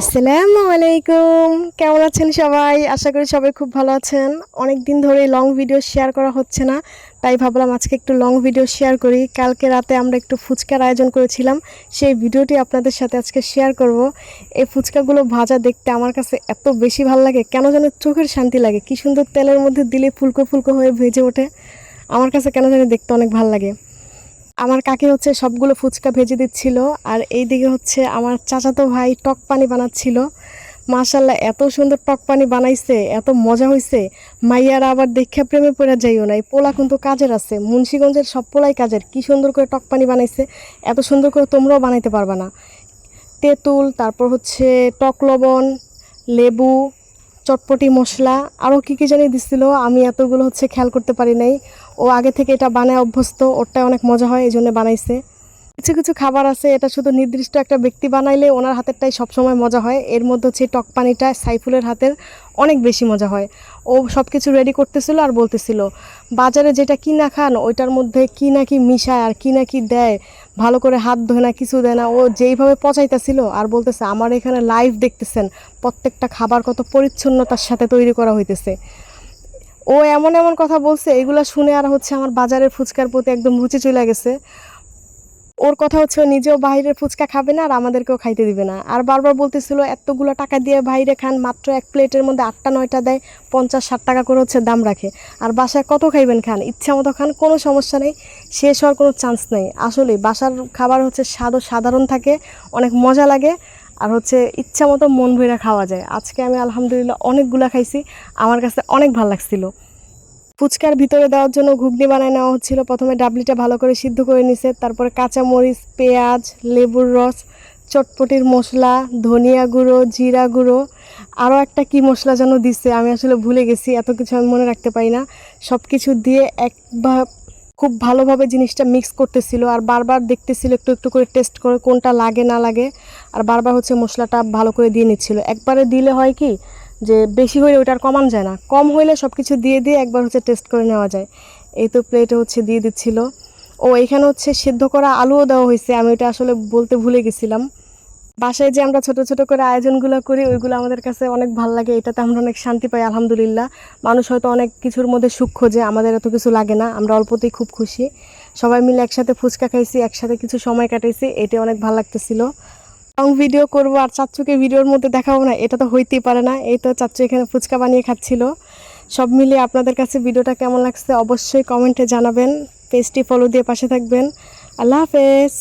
আসসালামু আলাইকুম কেমন আছেন সবাই? আশা করি সবাই খুব ভালো আছেন। অনেক দিন ধরে লং ভিডিও শেয়ার করা হচ্ছে না, তাই ভাবলাম আজকে একটু লং ভিডিও শেয়ার করি। কালকে রাতে আমরা একটু ফুচকার আয়োজন করেছিলাম, সেই ভিডিওটি আপনাদের সাথে আজকে শেয়ার করব। এই ফুচকাগুলো ভাজা দেখতে আমার কাছে এত বেশি ভালো লাগে, কেন যেন চোখের শান্তি লাগে। কি সুন্দর তেলের মধ্যে দিলে ফুলকো ফুলকো হয়ে ভেজে ওঠে। আমার কাছে কেন জানি দেখতে অনেক ভালো লাগে। আমার কাকি হচ্ছে সবগুলো ফুচকা ভেজে দিচ্ছিল, আর এই দিকে হচ্ছে আমার চাচাতো ভাই টক পানি বানাচ্ছিল। মাশাল্লাহ এত সুন্দর টক পানি বানাইছে, এত মজা হয়েছে মাইয়ারা আবার দেখে প্রেমে পড়ে যাইও না এই পোলা কিন্তু কাজের আছে, মুন্সীগঞ্জের সব পোলাই কাজের। কি সুন্দর করে টক পানি বানাইছে, এত সুন্দর করে তোমরাও বানাইতে পারবা না। তেঁতুল, তারপর হচ্ছে টক লবণ, লেবু চটপটি মশলা আরও কী কী জানি দিছিল, আমি এতগুলো হচ্ছে খেয়াল করতে পারি নাই। ও আগে থেকে এটা বানায় অভ্যস্ত, ওরটাই অনেক মজা হয় এই জন্য বানাইছে। কিছু কিছু খাবার আছে, এটা শুধু নির্দিষ্ট একটা ব্যক্তি বানাইলে ওনার হাতেরটাই সবসময় মজা হয়। এর মধ্যে হচ্ছে টক পানিটা সাইফুলের হাতের অনেক বেশি মজা হয়। ও সব কিছু রেডি করতেছিল আর বলতেছিল, বাজারে যেটা কিনা খান, ওইটার মধ্যে কি না কি মিশায় আর কি না কি দেয়, ভালো করে হাত ধোয় না, কিছু দেয় না। ও যেইভাবে পচাইতেছিল আর বলতেছে, আমার এখানে লাইভ দেখতেছেন, প্রত্যেকটা খাবার কত পরিচ্ছন্নতার সাথে তৈরি করা হইতেছে। ও এমন এমন কথা বলছে, এগুলো শুনে আর হচ্ছে আমার বাজারের ফুচকার প্রতি একদম রুচি চলে গেছে। ওর কথা হচ্ছে নিজেও বাইরের ফুচকা খাবে না আর আমাদেরকেও খাইতে দিবে না। আর বারবার বলতেছিল, এতগুলো টাকা দিয়ে বাইরে খান, মাত্র এক প্লেটের মধ্যে আটটা, নয়টা দেয়, পঞ্চাশ, ষাট টাকা করে হচ্ছে দাম রাখে। আর বাসায় কত খাইবেন খান? ইচ্ছা মতো খান, কোনো সমস্যা নেই, শেষ হওয়ার কোনো চান্স নেই। আসলে বাসার খাবার হচ্ছে স্বাদও সাধারণ থাকে, অনেক মজা লাগে, আর হচ্ছে ইচ্ছা মতো মন ভরে খাওয়া যায়। আজকে আমি আলহামদুলিল্লাহ অনেকগুলা খাইছি, আমার কাছে অনেক ভালো লাগছিল। ফুচকার ভিতরে দেওয়ার জন্য ঘুগনি বানায় নেওয়া হচ্ছিল। প্রথমে ডাবলিটা ভালো করে সিদ্ধ করে নিছে। তারপরে কাঁচা মরিচ পেঁয়াজ, লেবুর রস, চটপটির মশলা, ধনিয়া গুঁড়ো, জিরা গুঁড়ো। আরও একটা কি মশলা যেন দিচ্ছে আমি আসলে ভুলে গেছি, এত কিছু আমি মনে রাখতে পারি না। সব কিছু দিয়ে একবার খুব ভালোভাবে জিনিসটা মিক্স করতেছিল আর বারবার দেখতেছিল একটু একটু করে টেস্ট করে কোনটা লাগে না লাগে। আর বারবার হচ্ছে মশলাটা ভালো করে দিয়ে নিচ্ছিল। একবারে দিলে হয় কি যে বেশি হলে ওইটা আর কমান যায় না। কম হইলে সব কিছু দিয়ে দিয়ে একবার হচ্ছে টেস্ট করে নেওয়া যায়। এই তো প্লেটে হচ্ছে দিয়ে দিচ্ছিল। ও, এখানে হচ্ছে সেদ্ধ করা আলুও দেওয়া হয়েছে আমি ওইটা আসলে বলতে ভুলে গেছিলাম। বাসায় যে আমরা ছোট ছোট করে আয়োজনগুলো করি, ওইগুলো আমাদের কাছে অনেক ভালো লাগে। এটাতে আমরা অনেক শান্তি পাই, আলহামদুলিল্লাহ। মানুষ হয়তো অনেক কিছুর মধ্যে সূক্ষ্ম যে আমাদের এত কিছু লাগে না। আমরা অল্পতেই খুব খুশি। সবাই মিলে একসাথে ফুচকা খাইছি, একসাথে কিছু সময় কাটাইছি। এটা অনেক ভালো লাগতেছিল। লং ভিডিও করব আর চাচ্চুকে ভিডিওর মধ্যে দেখাবো না, এটা তো হইতেই পারে না। এই তো চাচ্চু এখানে ফুচকা বানিয়ে খাচ্ছিল। সব মিলিয়ে আপনাদের কাছে ভিডিওটা কেমন লাগছে অবশ্যই কমেন্টে জানাবেন। পেজটি ফলো দিয়ে পাশে থাকবেন। আল্লাহ হাফেজ।